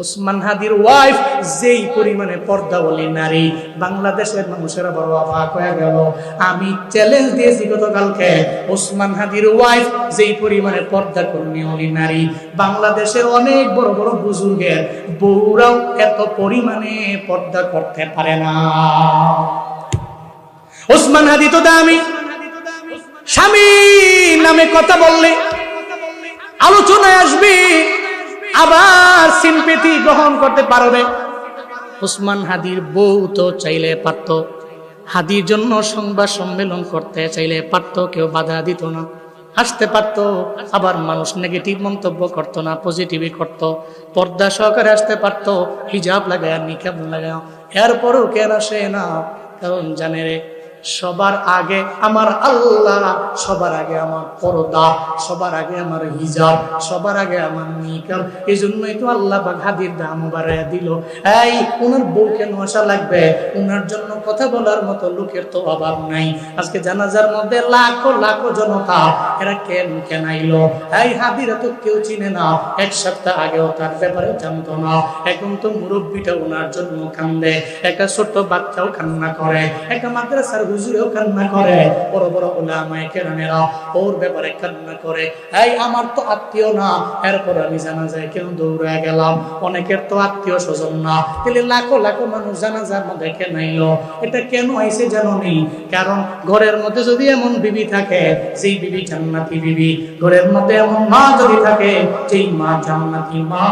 ওসমান হাদির ওয়াইফ যেই পরিমাণে পর্দাবলী নারী, বাংলাদেশের মানুষেরা বড় অবাক হয়ে গেল। আমি চ্যালেঞ্জ দিয়েছি গতকালকে ওসমান হাদির ওয়াইফ যেই পরিমাণে পর্দা কর্মী নারী বাংলাদেশের অনেক বড় বড় বুজুর্গের বউরাও এত পরিমাণে পর্দা করতে পারে না। ওসমান হাদি তো দামি। স্বামী নামে কথা বললে আলোচনায় আসবে। আবার সিম্পেথি গ্রহণ করতে পারবে। ওসমান হাদির বউ তো চাইলে পারত। হাদির জন্য সংবাদ সম্মেলন করতে চাইলে পারত, কেউ বাধা দিত না। হাসতে পারত, আবার মানুষ নেগেটিভ মন্তব্য করতো না পজিটিভই করত। পর্দা সহকারে আসতে পারত, হিজাব লাগায় নিকাব লাগায়। এরপরও কেন আসে না? কারণ জানে রে সবার আগে আমার আল্লাহ, সবার আগে আমার পর্দা, সবার আগে আমার হিজাব, সবার আগে আমার নিকাব এই জন্যই তো আল্লাহ বা হাদির দাম বাড়াইয়া দিল। এই ওনার বউ কেন আসা লাগবে? ওনার জন্য কথা বলার মতো লোকের তো অভাব নাই। আজকে জানাজার মধ্যে লাখো লাখো জনতা, এরা কেন কেন আইলো? এই হাদিরা তো কেউ চিনে না। এক সপ্তাহ আগেও তার ব্যাপারে জানতো না। এখন তো মুরব্বীটা ওনার জন্য কান্দে। একটা ছোট্ট বাচ্চাও কান্না করে। একটা মাদ্রাসার কান্না করে। বড় বড় ওলামায়ে কেরামেরা ওর ব্যাপারে কান্না করে। এই, আমার তো আত্মীয় না। এরপর আমি কেন দৌড়ে গেলাম। অনেকের তো আত্মীয় স্বজন না। তাহলে লাখো লাখো মানুষ জানাজার মধ্যে এটা কেন আইসে জানো নেই কারণ ঘরের মধ্যে যদি এমন বিবি থাকে সেই বিবি জান্নাতি বিবি, ঘরের মধ্যে এমন মা যদি থাকে, যেই মা জান্নাতি মা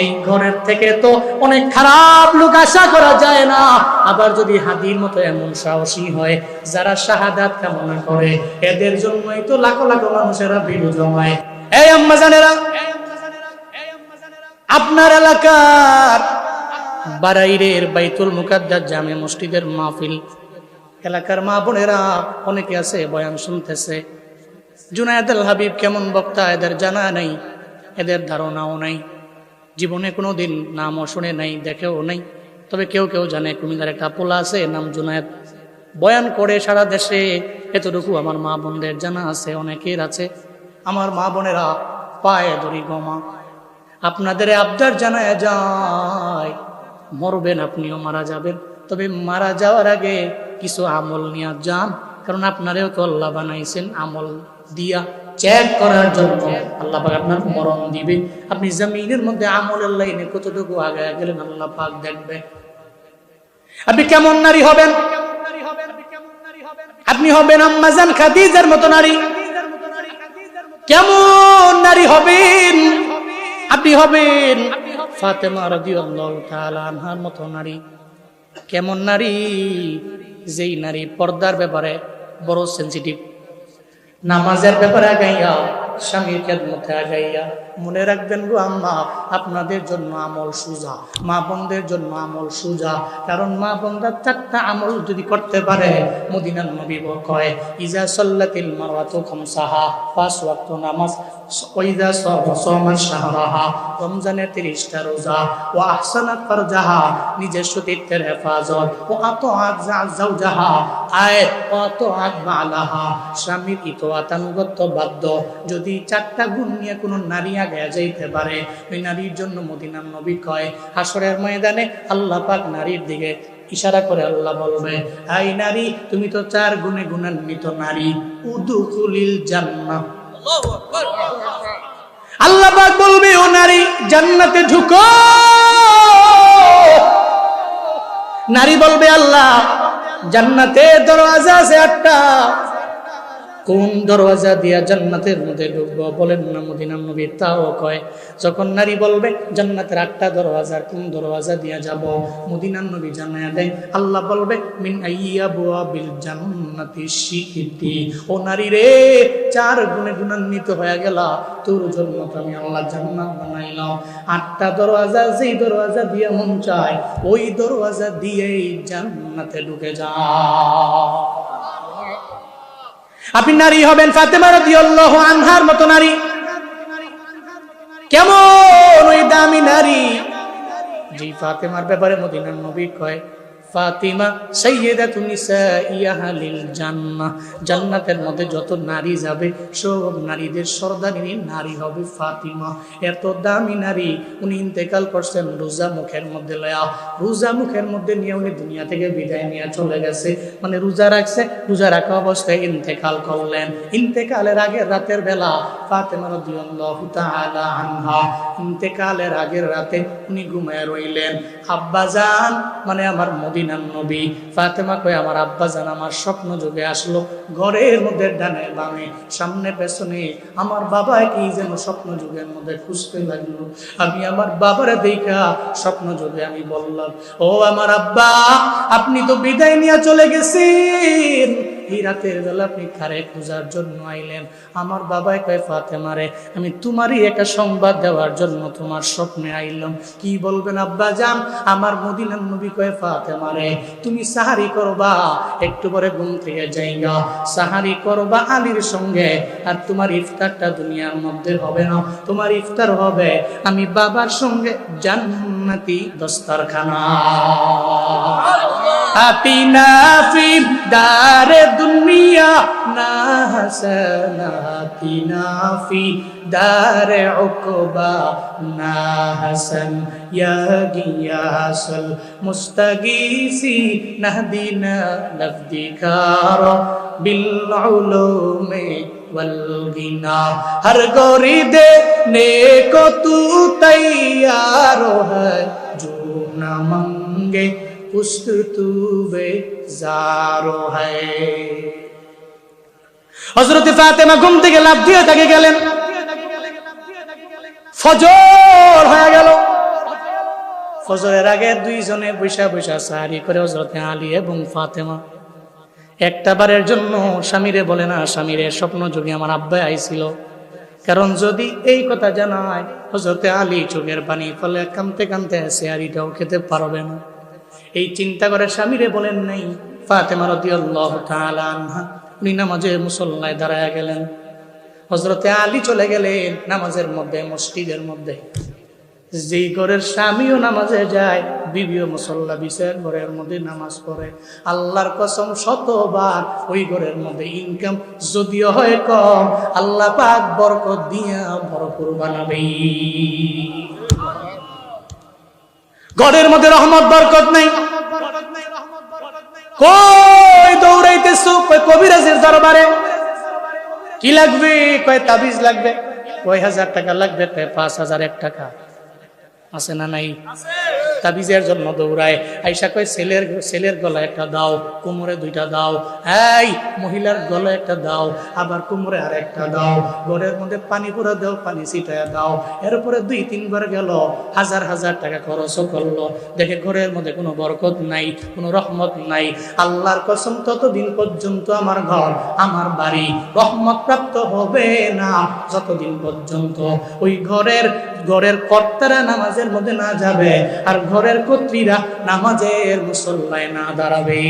এই ঘরের থেকে তো অনেক খারাপ লোক আশা করা যায় না। আবার যদি হাদির মতো এমন সাহসী হয়, যারা শাহাদাত কামনা করে, এদের জন্যই তো লাখো লাখো মানুষেরা ভিড় জমায়। এই আম্মা জানেরা, আপনার এলাকার বারাইরের বাইতুল মুকাদ্দাস জামে মসজিদের মাহফিল। এলাকার মা বোনেরা অনেকে আছে, বয়ান শুনতেছে। জুনায়দ আল হাবিব কেমন বক্তা, এদের জানা নাই, এদের ধারণাও নাই। জীবনে কোনো দিন নামও শুনে নাই, দেখেও নাই। তবে কেউ কেউ জানে, কুমিল্লার একটা পোলা আছে, নাম জুনায়দ। বয়ান করে সারা দেশে, এতটুকু আমার মা বোনদের জানা আছে, অনেকের আছে। আমার মা বোনেরা পায়ে ধরি গমা। আপনাদের আবদার জানায় যায়, মরবেন আপনিও মারা যাবেন। তবে মারা যাওয়ার আগে কিছু আমল নিয়ে যান, কারণ আপনারেও তো আল্লাহ বানাইছেন আমল দিয়া। চেক করার জন্য। আল্লাহ পাক আপনার মরণ দিবে। আপনি জমিনের মধ্যে আমলের লাইনে কতটুকু আগে গেলেন আল্লাহ পাক দেখবে। আপনি কেমন নারী হবেন? আপনি হবেন আম্মাজান খাদিজার মতো নারী। কেমন নারী হবেন? আপনি হবেন ফাতেমা রাদিয়াল্লাহু তাআলা আনহার মতো নারী। কেমন নারী? যেই নারী পর্দার ব্যাপারে বড় সেনসিটিভ নামাজের ব্যাপারে আগাইয়া স্বামীর খেদমতে আগাইয়া। মনে রাখবেন গো আম্মা, আপনাদের জন্য আমল সুজা, মা বোনদের জন্য আমল সুজা। কারণ মা বোনরা চারটা আমল যদি করতে পারে, মদিনার নবী কয়, ইজা সাল্লাতিল মারওয়াতু খামসাহা, পাঁচ ওয়াক্ত নামাজ ওইদা সমান রমজানের তিরিশটা রোজা ও ফারজাহা, নিজের হেফাজত ও আত আত আয় ও আত বালাহা স্বামীর ইতোয়াতানুগত্য বাধ্য। যদি চারটা গুণ নিয়ে কোনো নারী আগে যাইতে পারে। ওই নারীর জন্য মদিনার নবী কয় হাসরের ময়দানে আল্লাহ পাক নারীর দিকে ইশারা করে আল্লাহ বলবে, আই নারী, তুমি তো চার গুণে গুণান্বিত নারী। উদুকুলিল জান্নাহ। আল্লাহ পাক বলবে, ও নারী, জান্নাতে ঢুকো। নারী বলবে, আল্লাহ, জান্নাতে দরওয়াজা আছে আটটা। কোন দরওয়াজা দিয়া জান্নাতের মধ্যে ঢুকবো? বলেন না, মদিনার নবী তাও কয়, যখন নারী বলবে, জান্নাতের আটটা দরওয়াজা কোন দরওয়াজা দিয়া যাব? মদিনার নবী জানায়া দেয়, আল্লাহ বলবে, মিন আইয়া বুয়া বিল জান্নাতি শিখিতি ও নারী রে, চার গুণে গুণান্বিত হয়ে গেল। তোর জন্য আমি আল্লাহ জান্নাত বানাইলাম। আটটা দরওয়াজা, যেই দরওয়াজা দিয়া মন চায়, ওই দরওয়াজা দিয়েই জান্নাতে ঢুকে যা। আপনি নারী হবেন ফাতেমা আনহার মতো নারী। কেমন ওই দামি নারী? যে ফাতেমার ব্যাপারে মদিনার নবী কয় ফাতিমা জান্নাহ। জান্নাতের মধ্যে যত নারী যাবে, সব নারীদের নারী হবে ফাতিমা। এত দামি নারী, উনি ইন্তেকাল করছেন রোজা মুখের মধ্যে লয়া। রোজা মুখের মধ্যে নিয়ে উনি দুনিয়া থেকে বিদায় নিয়ে চলে গেছে। মানে রোজা রাখছে, রোজা রাখা অবস্থায় ইন্তেকাল করলেন। ইন্তেকালের আগের রাতের বেলা ফাতেমা রাদিয়াল্লাহু তাআলা আনহা, ইন্তেকালের আগের রাতে উনি ঘুমায় রইলেন। আব্বাজান মানে আমার নবী। ফাতেমা আমার আব্বাজান আমার স্বপ্ন যুগে আসলো। ঘরের মধ্যে ডানে বামে, সামনে পেছনে। আমার বাবা কি যেন স্বপ্ন যুগের মধ্যে খুঁজতে লাগল। আমি আমার দেখা স্বপ্ন যুগে আমি বললাম, ও আমার আব্বা, আপনি তো বিদায় নিয়ে চলে গেছেন। এই রাতের বেলা আপনি খারে খোঁজার জন্য আইলেন? আমার বাবাই কয়, ফাতেমারে, আমি তোমারই একটা সংবাদ দেওয়ার জন্য তোমার স্বপ্নে আইলাম। কি বলবেন আব্বা যান আমার মদিনার নবী কয়, ফাতেমারে, তুমি সাহারি করবা, একটু পরে ঘুম থেকে যাইগা। সাহারি করবা আলীর সঙ্গে, আর তোমার ইফতারটা দুনিয়ার মধ্যে হবে না। তোমার ইফতার হবে আমি বাবার সঙ্গে জান্নাতি দস্তারখানা। أتنا في دار الدنيا حسناتنا في دار عقبا نا حسن يا غياث المستغيثي نهدنا لفدكار بالعلوم والغنا ہر گوری دے نیکو تو تیار ہے جو نہ منگے পুস্তুবে জারো হজরত ফাতেমা ঘুম থেকে লাভ দিয়ে তাকে গেলেন। ফজর হয়ে গেল। ফজরের আগে দুইজনে বৈশা বৈশা সাহারি করে হজরতে আলী এবং ফাতেমা। একটা বারের জন্য স্বামীরে বলে, না, স্বামীরে, স্বপ্ন যোগে আমার আব্বাই আইছিল। কারণ যদি এই কথা জানায় হজরতে আলী চোখের পানি ফলে কানতে কানতে সিয়ারিটাও খেতে পারবে না। এই চিন্তা করে স্বামীরে বলেন নাই, ফাতেমা রাদিয়াল্লাহু তাআলা আনহা। উনি নামাজে মুসল্লায় দাঁড়ায় গেলেন। হজরতে আলী চলে গেলেন নামাজের মধ্যে, মসজিদের মধ্যে। যেই ঘরের স্বামীও নামাজে যায়, বিবিও মুসল্লা বিষয়ের ঘরের মধ্যে নামাজ পড়ে। আল্লাহর কসম শতবার ওই ঘরের মধ্যে ইনকাম যদিও হয় কম, আল্লাহ পাক বরকত দিয়া ভরপুর বানাবে ঘরের মধ্যে রহমত, বরকত নেই। কই দৌড়াইতেছ? কই কবিরাজের দরবারে? কি লাগবে? কয় তাবিজ লাগবে? কয় হাজার টাকা লাগবে? কয় পাঁচ হাজার এক টাকা? আছে না নাই? তাবিজের জন্য দৌড়ায়। আইসা কয়, ছেলের ছেলের গলায় একটা দাও, কোমরে দুইটা দাও। এই, মহিলার গলায় একটা দাও, আবার কোমরে আর একটা দাও। ঘরের মধ্যে পানি পুরা দাও, পানি ছিটায় দাও। এরপরে দুই তিনবার গেল, হাজার হাজার টাকা খরচও করল। দেখে ঘরের মধ্যে কোনো বরকত নাই, কোনো রহমত নাই। আল্লাহর কসম, ততদিন পর্যন্ত আমার ঘর, আমার বাড়ি রহমত প্রাপ্ত হবে না, যতদিন পর্যন্ত। ওই ঘরের ঘরের কর্তারা নামাজের মধ্যে না যাবে আর ঘরের কর্ত্রীরা নামাজের মুসল্লায় না দাঁড়াবে।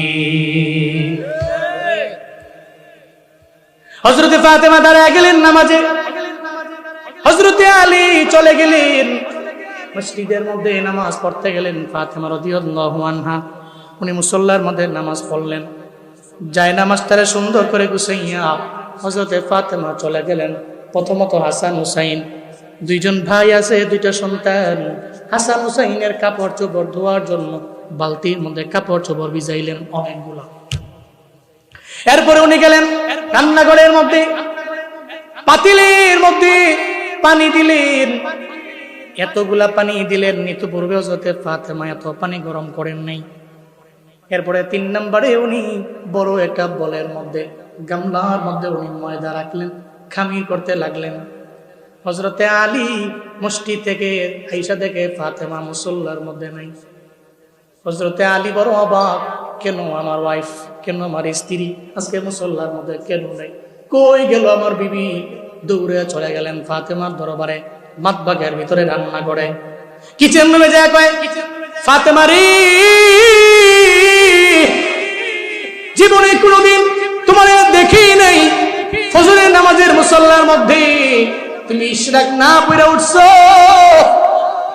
হজরতে ফাতেমা দাঁড়ায় গেলেন নামাজে। হজরতে আলী চলে গেলেন। মসজিদের মধ্যে নামাজ পড়তে গেলেন ফাতেমা রাদিয়াল্লাহু উনি মুসল্লার মধ্যে নামাজ পড়লেন। যায় নামাজ তারা সুন্দর করে গুছাইয়া হজরতে ফাতেমা চলে গেলেন। প্রথমত হাসান হুসাইন। দুইজন ভাই আছে, দুইটা সন্তান। হাসান হুসাইনের কাপড় চোপড় ধোয়ার জন্য বালতির মধ্যে কাপড় চোপড় ভিজাইলেন অনেকগুলো। এরপরে উনি গেলেন রান্নাঘরের মধ্যে। পাতিলের মধ্যে পানি দিলেন। এতগুলা পানি দিলেন নিতু পূর্বে হজরতে ফাতেমা এত পানি গরম করেন নাই। এরপরে তিন নম্বরে উনি বড় একটা বলের মধ্যে, গামলার মধ্যে উনি ময়দা রাখলেন, খামির করতে লাগলেন। হজরতে আলী মুষ্টি থেকে আইসা থেকে ফাতেমা মুসল্লার মধ্যে নাই। হজরতে আলী বড় অবাক, কেন আমার ওয়াইফ কেন আমার স্ত্রী? আজকে মুসল্লার মধ্যে কেন নেই? কই গেল আমার বিবি? দৌড়ে চলে গেলেন ফাতেমার দরবারে, মাতবাগের ভিতরে রান্না করে। কিচেন রুমে যায় কয় ফাতেমারি জীবনে কোনোদিন তোমার দেখি নাই। ফজরের নামাজের মুসল্লার মধ্যে তুমি ইশরাক না পড়ে উঠছো।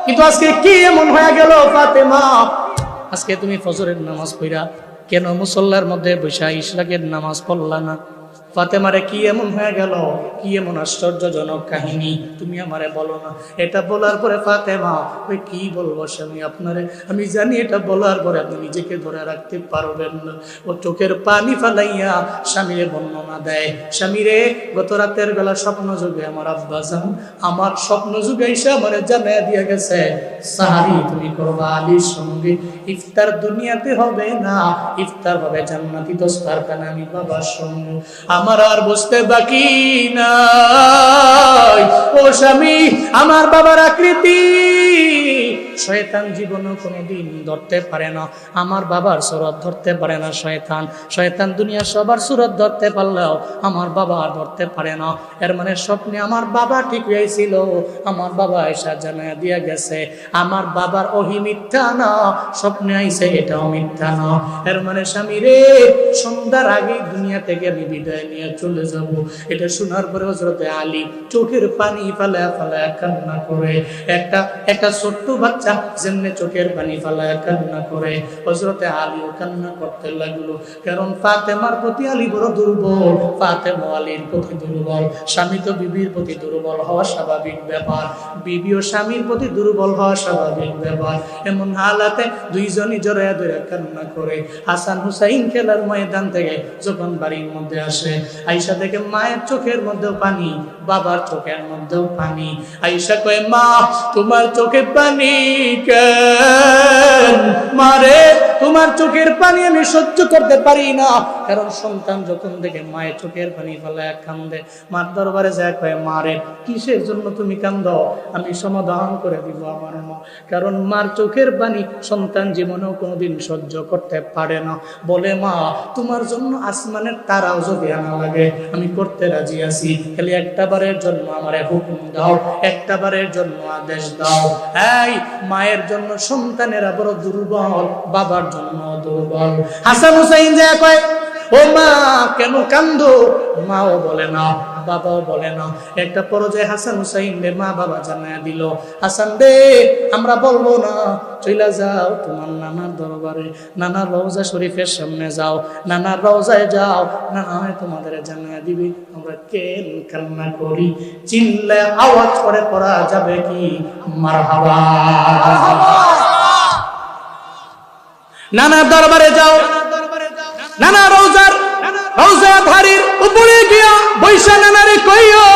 কিন্তু আজকে কি এমন হয়ে গেল, ফাতেমা? আজকে তুমি ফজরের নামাজ পড়া। কেন মুসল্লার মধ্যে বৈশা ইশরাকের নামাজ পড়লা না? ফাতেমারে, কি এমন হয়ে গেল? কি এমন আশ্চর্যজনক কাহিনী? তুমি আমারে বলো না। এটা বলার পরে, ফাতেমা, ওই কি বলব স্বামী আপনারে? আমি জানি এটা বলার পরে আপনি নিজেকে ধরে রাখতে পারবেন না। ও চোখের পানি ফালাইয়া স্বামীরে বর্ণনা দেয়, স্বামীরে, গত রাতের বেলা স্বপ্ন যুগে আমার আব্বা যান আমার স্বপ্ন যুগে এসে আমার জানাই দিয়ে গেছে সাহারি তুমি করবা আলীর সঙ্গে। ইফতার দুনিয়াতে হবে না। ইফতার হবে জান্নাতি দোস্তার খানে আমি বাবার সঙ্গে। আমার আর বসতে বাকি নাই। ও স্বামী আমার বাবার আকৃতি শয়তান জীবনও কোনোদিন ধরতে পারে না। আমার বাবার সুরত ধরতে পারে না শয়তান। শয়তান দুনিয়া সবার সুরত ধরতে পারলেও আমার বাবা ধরতে পারে না। এর মানে স্বপ্নে আমার বাবা ঠিক হয়েছিল। আমার বাবা এসা জানা দিয়া গেছে, আমার বাবার ওহি মিথ্যা না, স্বপ্নে আইছে এটাও মিথ্যা না। এর মানে স্বামী রে, সন্ধ্যার আগে দুনিয়া থেকে আমি বিদায় নিয়ে চলে যাব। এটা শোনার পরে হজরতে আলী চোখের পানি ফালায় ফালায় কান্না করে। একটা একটা ছোট্ট বাচ্চা যেমনি চোখের পানি ফালায় কান্না করে। হজরতে আলীও কান্না করতে লাগল। কারণ ফাতেমার প্রতি আলী বড় দুর্বল। আলীর প্রতি দুর্বল। স্বামী তো বিবির প্রতি দুর্বল হওয়া স্বাভাবিক ব্যাপার। বিবি ও স্বামীর প্রতি দুর্বল হওয়া স্বাভাবিক ব্যাপার। এমন হালাতে দুইজনই জড়াইয়া ধরে কান্না করে। হাসান হুসাইন খেলার ময়দান থেকে যখন বাড়ির মধ্যে আসে। আইসা থেকে মায়ের চোখের মধ্যেও পানি, বাবার চোখের মধ্যেও পানি। আইসা কয়ে, মা, তোমার চোখে পানি। মারে, তোমার চোখের পানি আমি সহ্য করতে পারি না। কারণ সন্তান যখন থেকে মায়ের চোখের পানি ফেলায় কান্দে। মার দরবারে যায়, কয়ে, মারে, কিসের জন্য তুমি কান্দ? আমি সমাধান করে দিব আমার মা। কারণ মার চোখের পানি সন্তান জীবনেও কোনোদিন সহ্য করতে পারে না। বলে, মা, তোমার জন্য আসমানের তারাও যদি আনা লাগে, আমি করতে রাজি আছি। খালি একটা বারের জন্য আমারে হুকুম দাও, একটা বারের জন্য আদেশ দাও। এই মায়ের জন্য, সন্তানেরা বড় দুর্বল, বাবার জন্য দুর্বল। হাসান হুসাইন যা কয়, ও মা, কেন কান্দো? মাও বলে না। বাবাও বলে না। একটা পর্যায়ে হাসান হুসাইন রে মা বাবা জানায় দিল, হাসান রে, আমরা বলব না, চইলা যাও তোমার নানার দরবারে। নানার রওজা শরীফের সামনে যাও নানার রওজায় যাও নানা হয় তোমাদের জানায় দিবি, আমরা কেন কান্না করি? চিল্লে আওয়াজ করে পড়া যাবে কি? মারহাবা। নানার দরবারে যাও, নানা রোজার ধারির উপরে গিয়া বৈশা নানারে কইও,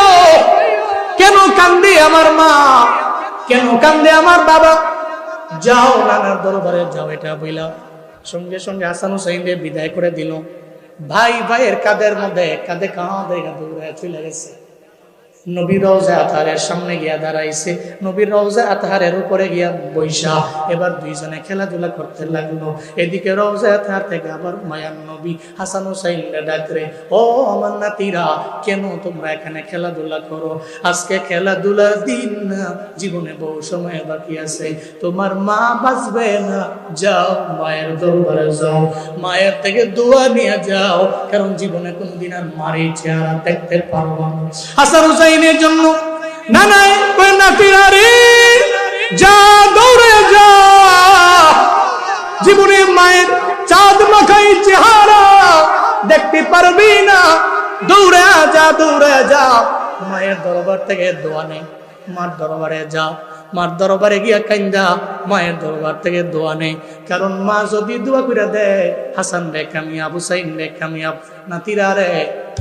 কেন কান্দে আমার মা? কেন কান্দে আমার বাবা? যাও নানার দরবারে, যাও। এটা বইলা সঙ্গে সঙ্গে হাসান হুসাইনদের বিদায় করে দিল। ভাই ভাইয়ের কাদের মধ্যে, কাঁধে কাঁধে দৌড়ে চলে গেছে। নবীর রওজা আতহারের সামনে গিয়া দাঁড়াইছে। নবীর রওজা আতহারের উপরে গিয়া বৈশা এবার দুইজনে খেলাধুলা করতে লাগল। এদিকে রওজা আতহার থেকে আবার মায়ান নবী হাসান হুসাইন ডাকরে, ও আমার নাতিরা, কেন তোমরা এখানে খেলাধুলা করো? আজকে খেলাধুলার দিন না, জীবনে বহু সময় বাকি আছে। তোমার মা বাঁচবে না, যাও মায়ের দরবারে যাও। মায়ের থেকে দোয়া নিয়ে যাও, কারণ জীবনে কোনদিন আর মারি চেহারা দেখতে পারব হাসান হুসাইনের জন্য। নানাই নাতিরা রে যা দৌড়ে যা। জীবনে মায়ের চাঁদ মাখাই চেহারা দেখতে পারবি না। দৌড়ে যা দৌড়ে যা। মায়ের দরবার থেকে দোয়া নেই। মার দরবারে যা। মার দরবারে গিয়া কান্দা মায়ের দরবার থেকে দোয়া নেই। কারণ মা যদি দোয়া করে দেয়, হাসান রে কামিয়াব, হুসাইন রে কামিয়াব, নাতিরা রে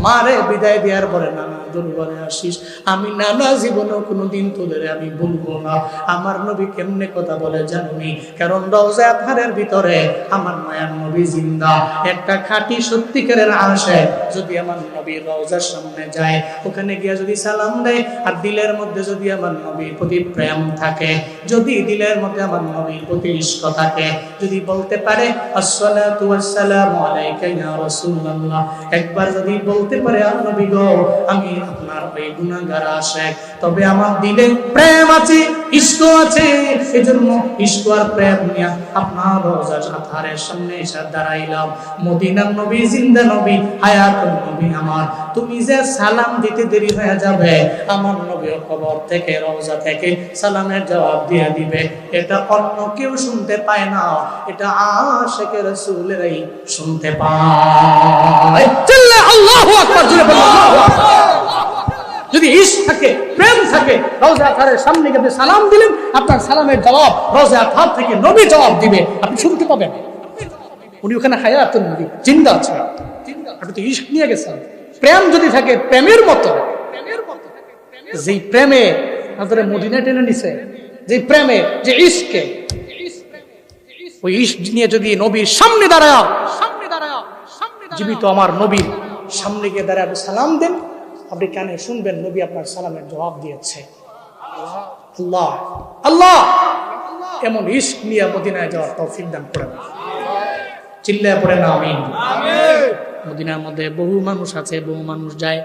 মারে বিদায় দেওয়ার পরে, নানা দরবারে আসিস আমি নানা জীবনে কোনোদিন তোদের আমি বলব না। আমার নবী কেমনে কথা বলে জানি কারণ রওজা আতহারের ভিতরে আমার মায়ার নবী জিন্দা। একটা খাঁটি সত্যিকারের আসে যদি আমার নবী রওজার সামনে যায়, ওখানে গিয়া যদি সালাম দেয়, আর দিলের মধ্যে যদি আমার নবীর প্রতি প্রেম থাকে, যদি দিলের মধ্যে আমার নবীর প্রতি ইস্ক থাকে, যদি বলতে পারে, আসসালাতু ওয়াসসালামু আলাইকা ইয়া রাসূলুল্লাহ, একবার যদি বলতে পারে আমি আপনার গুণাগার আসে তবে আমার প্রেম আছে ইষ্ট আছে। এজন্য ইষ্ট আর প্রেম নিয়ে আপনার রোজা সামনে এসে দাঁড়াইলাম। মদিনার নবী, জিন্দা নবী, হায়াতুল নবী আমার। তুমি যে সালাম দিতে দেরি হয়ে যাবে, আমার নবী কবর থেকে রওজা থেকে সালামের জবাব দিয়ে দিবে। এটা অন্য কেউ শুনতে পায় না, এটা আশেকে রাসূলেরই শুনতে পায়। চিল্লা আল্লাহু আকবার জোরে বলো আল্লাহু আকবার। যদি ইস থাকে প্রেম থাকে আথারের সামনে গিয়ে সালাম দিলেন আপনার সালামের জবাব আথার থেকে নবী জবাব দিবে। আপনি শুনতে পাবেন। উনি ওখানে নবী জিন্দা আছে আপনি তো ইস্ক নিয়ে গেছেন। প্রেম যদি থাকে প্রেমের মতো। যেই প্রেমে আপনাদের মদিনা টেনে নিছে যে প্রেমে যে ইস্কে ওই ইস্ক নিয়ে যদি নবীর সামনে দাঁড়ায় সামনে দাঁড়ায় জীবিত আমার নবীর সামনে গিয়ে দাঁড়ায় আপনি সালাম দেন। আপনি কানে শুনবেন, নবী আপনার সালামের জবাব দিয়েছে। আল্লাহ আল্লাহ! এমন ইস্ক নিয়ে মদিনায় যাওয়ার তৌফিক দান করেন চিল্লায় পড়ে না, আমিন। মদিনার মধ্যে বহু মানুষ আছে, বহু মানুষ যায়।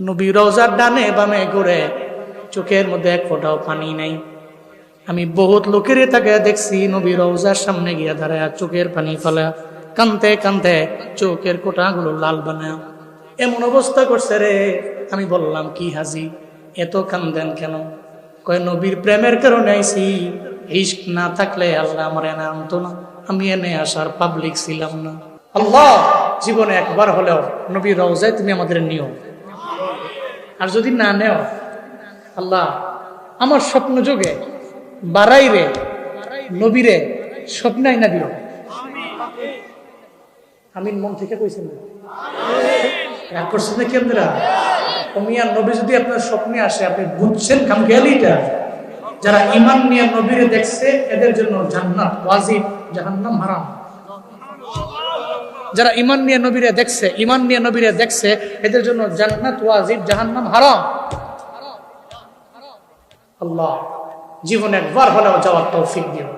নবী রওজার ডানে বামে ঘুরে, চোখের মধ্যে এক ফোঁটাও পানি নাই। আমি বহুত লোকের তাকে দেখছি, নবী রওজার সামনে গিয়া দাঁড়ায় চোখের পানি ফেলা। কানতে কানতে চোখের কোটাগুলো লাল বানায়। এমন অবস্থা করছে রে, আমি বললাম, কি হাজি? এত কান্দেন কেন? কয়, নবীর প্রেমের কারণে আইছি। ইস্ক না থাকলে আল্লাহ আমার এনে আনতো না। আমি এনে আসার পাবলিক ছিলাম না। আল্লাহ, জীবনে একবার হলেও নবীর রওজায় তুমি আমাদের নিও। আর যদি না নেও, আল্লাহ, আমার স্বপ্ন যোগে বাড়াইরে, নবীরে স্বপ্নাই না দিও। আমিন মন থেকে কইছেন না? রাগ করছেন নাকি আপনারা নবী যদি আপনার স্বপ্নে আসে আপনি বুঝছেন কাম গেলিটা যারা ইমান নিয়ে নবীরে দেখছে এদের জন্য জান্নাত ওয়াজিব জাহান্নাম হারাম। যারা ইমান নিয়ে নবীরে দেখছে ইমান নিয়ে নবীরে দেখছে এদের জন্য জান্নাত ওয়াজিব জাহান্নাম হারাম। আল্লাহ জীবনে একবার হলেও যাওয়ার তৌফিক দিও।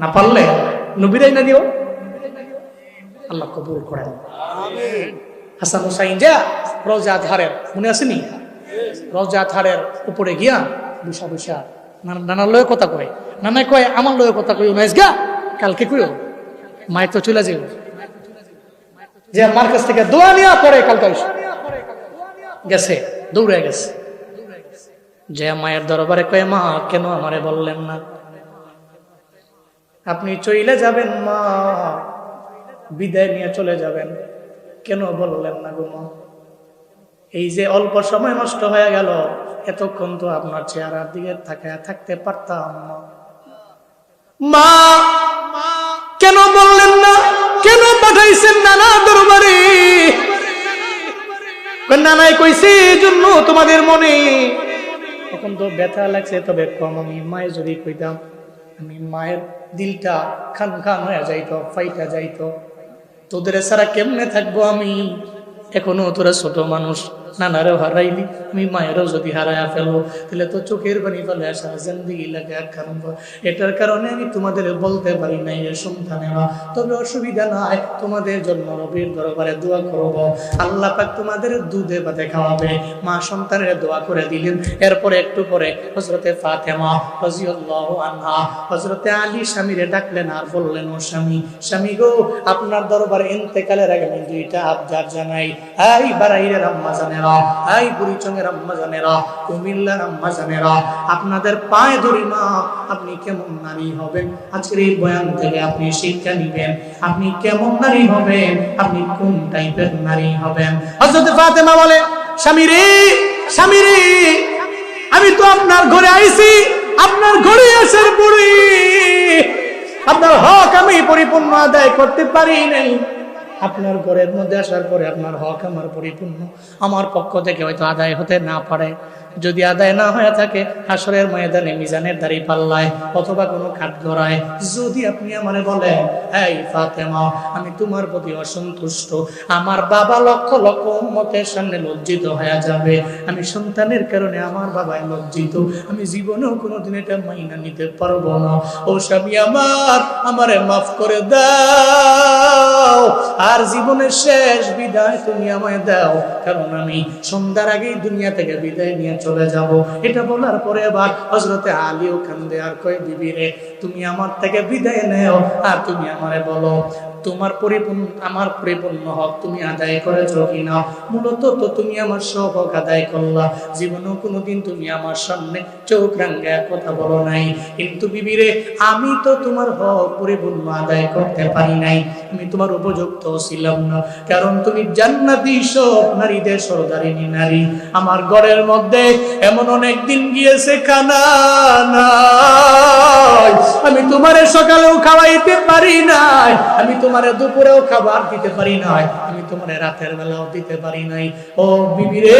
না পারলে নবীরাই না দিও। আল্লাহ কবুল করেন। হাসান হুসাইন যা রোজা ধারের, মনে আসেনি রোজা ধারের উপরে গিয়া বুসা বুসা নানার লয়ে কথা কয়। নানাই কয়, আমার লয়ে কথা কই উনাইস গা কালকে কইও? মায়ের তো চলে যাবে যে আমার কাছ থেকে দোয়া নিয়া পরে কালকে গেছে দৌড়ে গেছে। যে মায়ের দরবারে কয়, মা, কেন আমারে বললেন না? আপনি চইলে যাবেন, মা। বিদায় নিয়ে চলে যাবেন। কেন বললেন না গো মা এই যে অল্প সময় নষ্ট হয়ে গেল, এতক্ষণ তো আপনার চেহারার দিকে থাকা থাকতে পারতাম। না মা, কেন বললেন না? কেন পাঠাইছেন নানা দরবারে? নানাই কইছে, এই জন্য তোমাদের মনে। এখন তো ব্যথা লাগছে, তবে কম আমি মায়ের যদি কইতাম, আমি মায়ের দিলটা খান খান হয়ে যাইতো, ফাইটা যাইতো। তোদের ছাড়া কেমনে থাকব আমি? এখনও তোরা ছোট মানুষ। নানারও হারাইলি, আমি মায়েরও যদি হারায়া ফেলব তাহলে তো চোখের পানি ফেলে আসা জিন্দিগি লাগে একখান এটার কারণে আমি তোমাদের বলতে পারি নাই রে সন্তানেরা। তবে অসুবিধা নাই, তোমাদের জন্য রবির দরবারে দোয়া করব। আল্লাহ পাক তোমাদের দুধে ভাতে খাওয়াবে। মা সন্তানের দোয়া করে দিলেন। এরপরে একটু পরে হজরতে ফাতেমা রাজিয়াল্লাহু আনহা হজরতে আলী স্বামীরে ডাকলেন আর বললেন, ও স্বামী স্বামী গো, আপনার দরবারে ইন্তেকালের আগে আমি দুইটা আবদার জানাই। এই বারাইরের আম্মা জানেরা এই বুড়িচঙ্গের আম্মা জানেরা কুমিল্লার আম্মা জানেরা আপনাদের পায়ে ধরি মা আপনি কেমন নারী হবেন? আজকের এই বয়ান থেকে আপনি শিক্ষা নিবেন। আপনি কেমন নারী হবেন? আপনি কোন টাইপের নারী হবেন? হজরত ফাতেমা বলে, স্বামী রে আমি তো আপনার ঘরে আইছি, আপনার ঘরে আসার পরে আপনার হক আমি পরিপূর্ণ আদায় করতে পারি নাই। আপনার ঘরের মধ্যে আসার পরে আপনার হক আমার পরিপূর্ণ। আমার পক্ষ থেকে হয়তো আদায় হতে না পারে। যদি আদায় না হয়ে থাকে হাসরের ময়দানে মিজানের দাড়ি পাল্লায় অথবা কোনো খাট গড়ায়। যদি আপনি আমারে বলেন, এই ফাতেমা, আমি তোমার প্রতি অসন্তুষ্ট। আমার বাবা লক্ষ লক্ষ উম্মতের সামনে লজ্জিত হয়ে যাবে। আমি সন্তানের কারণে আমার বাবায় লজ্জিত। আমি জীবনেও কোনোদিন এটা মাইনা নিতে পারব না। ও স্বামী আমার, আমারে মাফ করে দাও। আর জীবনের শেষ বিদায় তুমি আমায় দাও। কারণ আমি সন্ধ্যার আগেই দুনিয়া থেকে বিদায় নিয়ে চলে যাব। এটা বলার পরে আবার হজরতে আলী ওখান আর কয় বিবি রে, তুমি আমার থেকে বিদায় নেও, আর তুমি আমারে বলো। তোমার পরিপূর্ণ, আমার পরিপূর্ণ হক তুমি আদায় করেছ কিনা? মূলত তো তুমি আমার সব হক আদায় করলা। জীবনেও কোনোদিন তুমি আমার সামনে চোখ রাঙ্গায় কথা বলো নাই। কিন্তু বিবিরে, আমি তো তোমার হক পরিপূর্ণ আদায় করতে পারি নাই। আমি তোমার উপযুক্ত ছিলাম না। কারণ তুমি জান্নাতি সব নারীদের সরদারিনী নারী। আমার ঘরের মধ্যে এমন অনেক দিন গিয়েছে খানা আমি তোমারে সকালেও খাওয়াইতে পারি নাই। আমি তোমারে দুপুরেও খাবার দিতে পারি নাই, আমি তোমারে রাতের বেলাও দিতে পারি নাই। ও বিবি রে,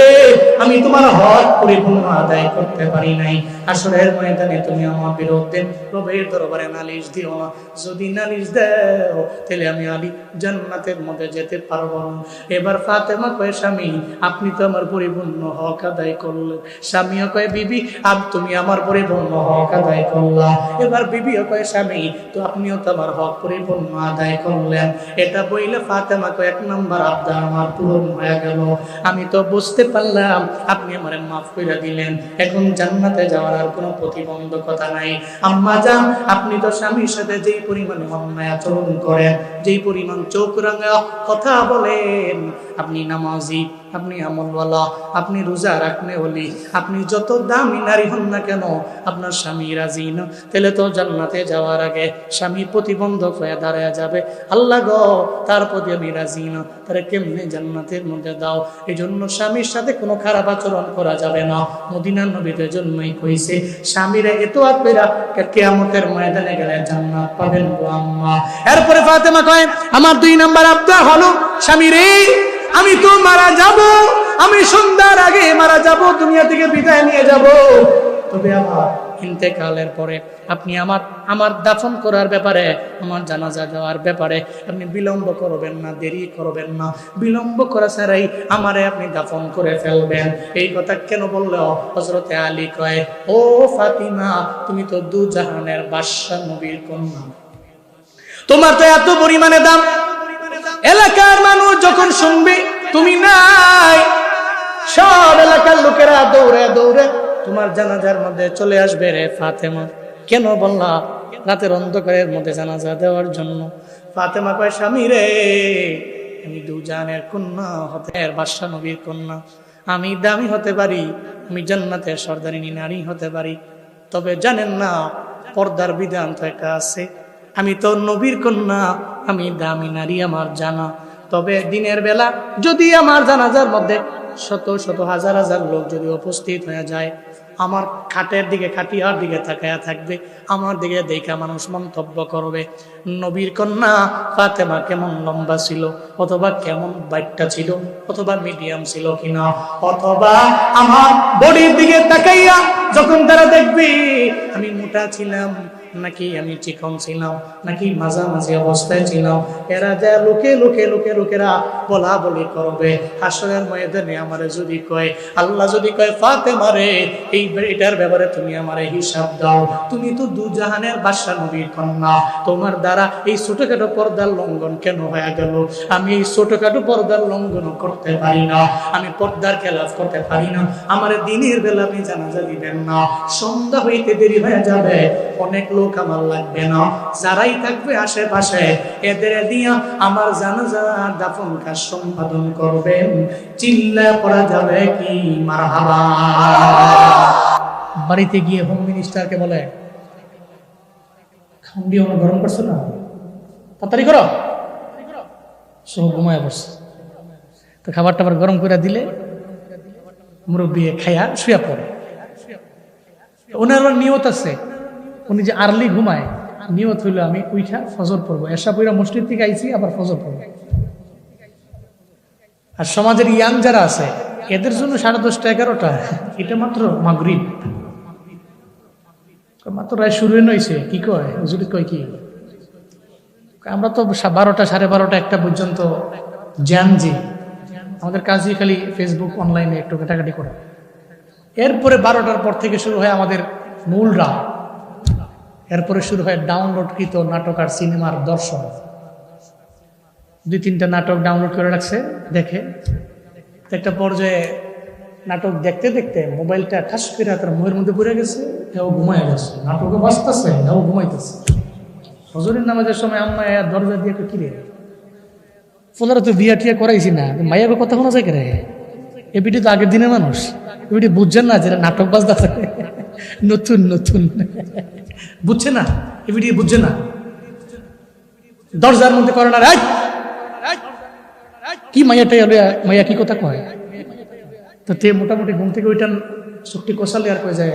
আমি তোমার হক পরিপূর্ণ আদায় করতে পারি নাই। আসলের ময়দানে তুমি আমার বিরুদ্ধে প্রভের দরবারে নালিশ দিও না। যদি নালিশ দেও, তাহলে আমি আলী জান্নাতের মধ্যে যেতে পারব না। এবার ফাতেমা কয়ে, স্বামী, আপনি তো আমার পরিপূর্ণ হক আদায় করলেন। স্বামীও কয়ে, বিবি আব তুমি আমার পরিপূর্ণ হক আদায় করলা। এবার বিবিও কয়ে, স্বামী, তো আপনিও তো আমার হক পরিপূর্ণ আদায় করলেন। এটা বইলে ফাতেমা কয়ে এক নম্বর আবদার আমার পূরণ হয়ে গেল। আমি তো বুঝতে পারলাম, আপনি আমার মাফ করে দিলেন। এখন জান্নাতে যাওয়ার আর কোনো প্রতিবন্ধকতা নাই। আম্মা যান, আপনি তো স্বামীর সাথে যেই পরিমাণে অন্যায় আচরণ করেন, যেই পরিমাণ চোখ রাঙা কথা বলেন আপনি নামাজি, আপনি আমলওয়ালা, আপনি রোজা রাখনে হলি আপনি যত দামি নারী হন না কেন, আপনার স্বামী রাজি না। তাহলে তো জান্নাতে যাওয়ার আগে স্বামী প্রতিবন্ধক হয়ে দাঁড়ায় যাবে। আল্লাহ গো, তার প্রতি আমি রাজি না। তারা কেমনে জান্নাতের মধ্যে দাও? এই জন্য স্বামীর সাথে কোনো খারাপ আচরণ করা যাবে না। মদিনার নবীদের জন্যই কইছে স্বামীরা এত আপেরা কেয়ামতের ময়দানে গেলে জান্নাত পাবেন গো আম্মা। এরপরে ফাতেমা কয়, আমার দুই নাম্বার আবদার হলো স্বামী রে আমি তো মারা যাব, আমি সন্ধ্যার আগে মারা যাব, দুনিয়া থেকে বিদায় নিয়ে যাব। তবে আমার ইন্তেকালের পরে আপনি আমার আমার দাফন করার ব্যাপারে, আমার জানাজা দেওয়ার ব্যাপারে আপনি বিলম্ব করবেন না, দেরি করবেন না। বিলম্ব করা ছাড়াই আমারে আপনি দাফন করে ফেলবেন। এই কথা কেন বলল? হজরতে আলী কয়, ও ফাতিমা, তুমি তো দু জাহানের বাদশাহ নবীর কন্যা। তোমার তো এত পরিমাণে দাম এলাকার মানুষ যখন শুনবে, তুমি নাই। সব এলাকার লোকেরা দৌড়ে দৌড়ে তোমার জানাজার মধ্যে চলে আসবে রে ফাতেমা। কেন বললা? রাতের অন্ধকারের মধ্যে জানাজা দেওয়ার জন্য। ফাতেমা কয়, স্বামী রে, আমি দুজানের কন্যা হতে বাদশা নবীর কন্যা। আমি দামি হতে পারি, আমি জান্নাতের সর্দারিনী নারী হতে পারি। তবে জানেন না, পর্দার বিধান তো একটা আছে। আমি তো নবীর কন্যা, আমি দামি নারী আমার জানা। তবে দিনের বেলা যদি আমার জানাজার মধ্যে শত শত হাজার হাজার লোক যদি উপস্থিত হয়ে যায়, আমার খাটের দিকে, খাটিয়ার দিকে তাকায়া থাকবে, আমার দিকে দেখা মানুষ মন্তব্য করবে, নবীর কন্যা ফাতেমা কেমন লম্বা ছিল, অথবা কেমন বাইকটা ছিল, অথবা মিডিয়াম ছিল কিনা, অথবা আমার বডির দিকে তাকাইয়া যখন তারা দেখবে, আমি মোটা ছিলাম নাকি আমি চিকন ছিলাম, নাকি মাঝামাঝি অবস্থায় ছিলাম? এরা যা লোকে লোকে লোকে, লোকেরা বলা বলি করবে। হাসরের ময়দানে আমারে যদি কয়, আল্লাহ যদি কয় ফাতে মারে এই এটার ব্যাপারে তুমি আমারে হিসাব দাও। তুমি তো দু জাহানের বাদশা নবীর কন্যা। তোমার দ্বারা এই ছোটখাটো পর্দার লঙ্ঘন কেন হয়ে গেল? আমি এই ছোটখাটো পর্দার লঙ্ঘন করতে পারি না। আমি পর্দার খেলাফ করতে পারি না। আমার দিনের বেলা আপনি জানাজা দিবেন না। সন্ধ্যা হইতে দেরি হয়ে যাবে। অনেক লোক আমার লাগবে না। যারাই থাকবে আশেপাশে, এদের দিয়া আমার জানাজা দাফন কাজ সম্পাদন করবেন। চিল্লা পড়া যাবে কি? মারহাবা। বাড়িতে গিয়ে হোম মিনিস্টারকে বলে খান্ডি আমার গরম করছ না? তাড়াতাড়ি করো। সব ঘুমায় বসছে তো খাবার টাবার গরম করে দিলে, মুরব্বী খাইয়া শুয়ে পড়ে। ওনার নিয়ত আছে উনি যে আর্লি ঘুমায়, নিয়ত হইল আমি উইঠা ফজর পড়ব। এসা পইরা মসজিদ থেকে আইছি, আবার ফজর পড়ব। আর সমাজের ইয়াং যারা আছে, এদের জন্য সাড়ে দশটা, এগারোটা, এটা মাত্র মাগরিব। মাত্র রায় শুরু নইছে কি কয়? হুজুরি কয় কি? আমরা তো বারোটা, সাড়ে বারোটা একটা পর্যন্ত জানজি আমাদের কাজই খালি ফেসবুক অনলাইনে একটু ঘাটাঘাটি করা। এরপরে বারোটার পর থেকে শুরু হয় আমাদের মূল রাত। এরপরে শুরু হয় ডাউনলোডকৃত নাটক আর সিনেমার দর্শন। দুই তিনটা নাটক ডাউনলোড করে রাখছে, দেখে। একটা পর্যায়ে নাটক দেখতে দেখতে মোবাইলটা ঠাস করে তার মুখের মধ্যে পড়ে গেছে, এও ঘুমায় গেছে। নাটকে বাঁচতেছে এও ঘুমাইতেছে। হজরের নামাজের সময় আম্মা দরজা দিয়ে কি রে ফোলারা তো বিয়া টিয়া করাইছি না মাইয়াকে কথা শোনা যায় কে রে এ বিটি তো আগের দিনের মানুষ। এ বিটি বুঝছেন না যেটা নাটক বাজতেছে। নতুন নতুন। বুঝছে না? এ বুঝছে না? দরজার মধ্যে করে না কি মাইয়াটা এলো মাইয়া কি কথা কয়? তো তে মোটামুটি ঘুম থেকে ওইটা চুক্তি কষালে আর কয়ে যায়?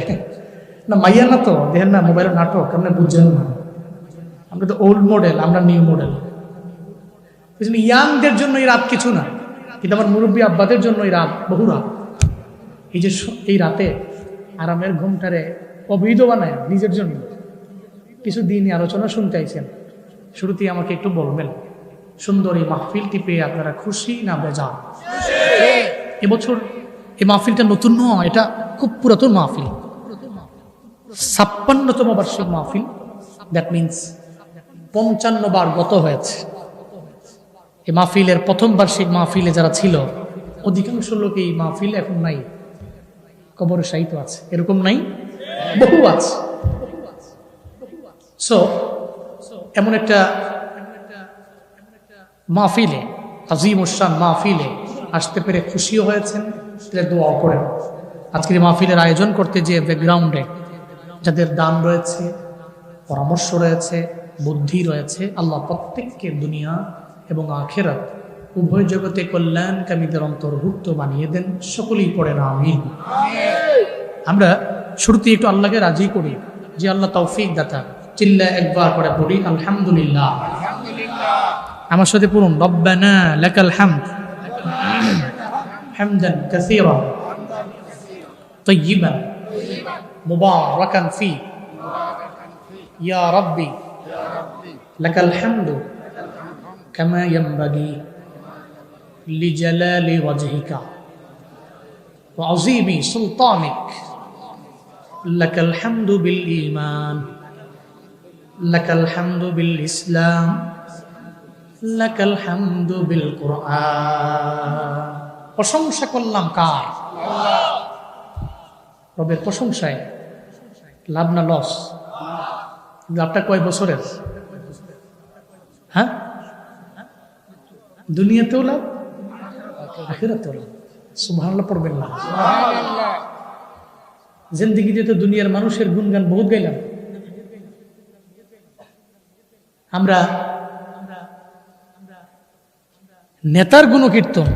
না, মাইয়া না তো, দেখেন না, মোবাইলের নাটক, আপনি বুঝছেন না। আমরা তো ওল্ড মডেল আমরা নিউ মডেল ইয়াংদের জন্য এই রাত কিছু না, কিন্তু আমার মুরব্বী আব্বাদের জন্য এই রাত বহু রাত। এই যে এই রাতে আরামের ঘুমটারে অবৈধ বানায় নিজের জন্য। কিছু দিন আলোচনা শুনতে আইছেন। শুরুতেই আমাকে একটু বলবেন সুন্দর এই মাহফিলটি পেয়ে আপনারা খুশি না বেজান এবছর এই মাহফিলটা নতুন নয় এটা খুব পুরাতন মাহফিল। ছাপ্পান্নতম বার্ষিক মাহফিল। দ্যাট মিন্স পঞ্চান্ন বার গত হয়েছে। এই মাহফিলের প্রথম বার্ষিক মাহফিলে যারা ছিল অধিকাংশ লোক এই মাহফিল এখন নাই। কবর সাহিত্য আছে। এরকম নাই? বহু আছে। সো এমন একটা মাহফিলে আজিম উসান মাহফিলে আসতে পেরে খুশিও হয়েছেন তাদের দোয়াও করেন। আজকের মাহফিলের আয়োজন করতে যে ব্যাকগ্রাউন্ডে যাদের দান রয়েছে পরামর্শ রয়েছে বুদ্ধি রয়েছে আল্লাহ প্রত্যেককে দুনিয়া এবং আখেরাত উভয় জগতে কল্যাণকামীদের অন্তর্ভুক্ত বানিয়ে দেন সকলেই পড়েন আমিন। আমরা শুরুতে একটু আল্লাহকে রাজি করি যে আল্লাহ তৌফিক দাতা। চিল্লা একবার করে পড়ি আলহামদুলিল্লাহ আমার সাথে পড়ুন রব্বানা লাকাল হামদ হামদান কাসীরা طيبا مباركا فيه يا ربي لك الحمد كما ينبغي لجلال وجهك وعظيم سلطانك لك الحمد بالإيمان লাকাল হামদু বিল ইসলাম লাকাল হামদু বিল কোরআন প্রশংসা করলাম কার? রবের প্রশংসায়। লাভ না লস? লাভটা কয় বছরের? হ্যাঁ? দুনিয়াতেও লাভ আখিরাতেও লাভ। সুবহানাল্লাহ পড়বেন না। জিন্দিগিতে তো দুনিয়ার মানুষের গুণগান বহুত গাইলাম। আমরা নেতার গুণকীর্তন,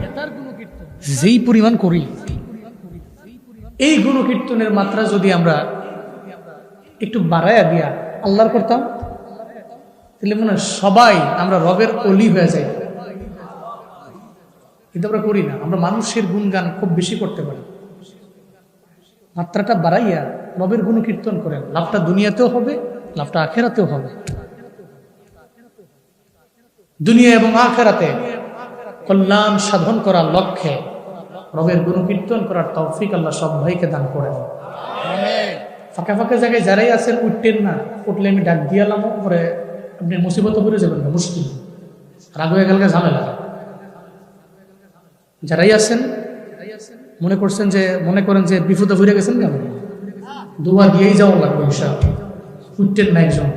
যেই পরিমাণ করি, এই গুণকীর্তনের মাত্রা যদি আমরা একটু বাড়াইয়া দিয়া আল্লাহর করতাম তাহলে মনে সবাই আমরা রবের অলি হয়ে যাই। কিন্তু আমরা করি না, আমরা মানুষের গুণগান খুব বেশি করতে পারি। মাত্রাটা বাড়াইয়া রবের গুণ কীর্তন করেন, লাভটা দুনিয়াতেও হবে, লাভটা আখেরাতেও হবে। দুনিয়া এবং আখেরাতে কল্যাণ সাধন করার লক্ষ্যে রবের গুণ কীর্তন করার তৌফিক আল্লাহ সব ভাইকে দান করেন ফাঁকা ফাঁকা জায়গায় যারাই আছেন, উঠতেন না, উঠলে আমি ডাক দিয়ালাম পরে আপনি মুসিবত করে যাবেন না, মুশকিল। রাগ হয়ে গেলে ঝামেলা। যারাই আছেন, মনে করছেন যে, মনে করেন যে বিপদে ভরে গেছেন কেন? দুয়া দিয়েই যাওয়া লাগবে ঈশা উঠতেন না একজন।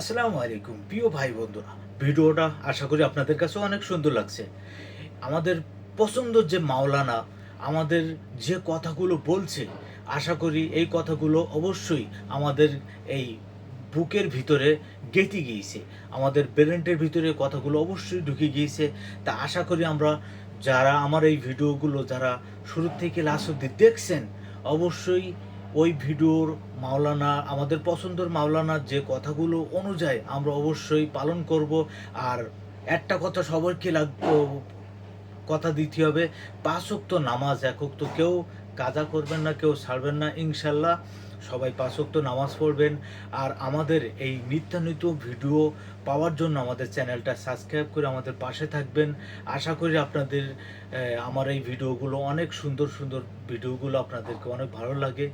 আসসালামু আলাইকুম, প্রিয় ভাই বন্ধুরা। ভিডিওটা আশা করি আপনাদের কাছে অনেক সুন্দর লাগছে। আমাদের পছন্দের যে মাওলানা, আমাদের যে কথাগুলো বলছে, আশা করি এই কথাগুলো অবশ্যই আমাদের এই বুকের ভিতরে গেঁথে গিয়েছে। আমাদের ব্রেন্টের ভিতরে কথাগুলো অবশ্যই ঢুকে গিয়েছে। তা আশা করি আমরা যারা আমার এই ভিডিওগুলো যারা শুরু থেকে লাস্ট অব্দি দেখছেন, অবশ্যই ওই ভিডিওর মাওলানা, আমাদের পছন্দের মাওলানার যে কথাগুলো অনুযায়ী আমরা অবশ্যই পালন করব। আর একটা কথা সবাইকে লাগ কথা দিতে হবে, পাঁচ ওয়াক্ত নামাজ একক তো কেউ কাজা করবেন না, কেউ ছাড়বেন না, ইনশাল্লাহ সবাই পাঁচ ওয়াক্ত নামাজ পড়বেন। আর আমাদের এই নিত্যানিত্য ভিডিও পাওয়ার জন্য আমাদের চ্যানেলটা সাবস্ক্রাইব করে আমাদের পাশে থাকবেন। আশা করি আপনাদের আমার এই ভিডিওগুলো অনেক সুন্দর সুন্দর ভিডিওগুলো আপনাদেরকে অনেক ভালো লাগে।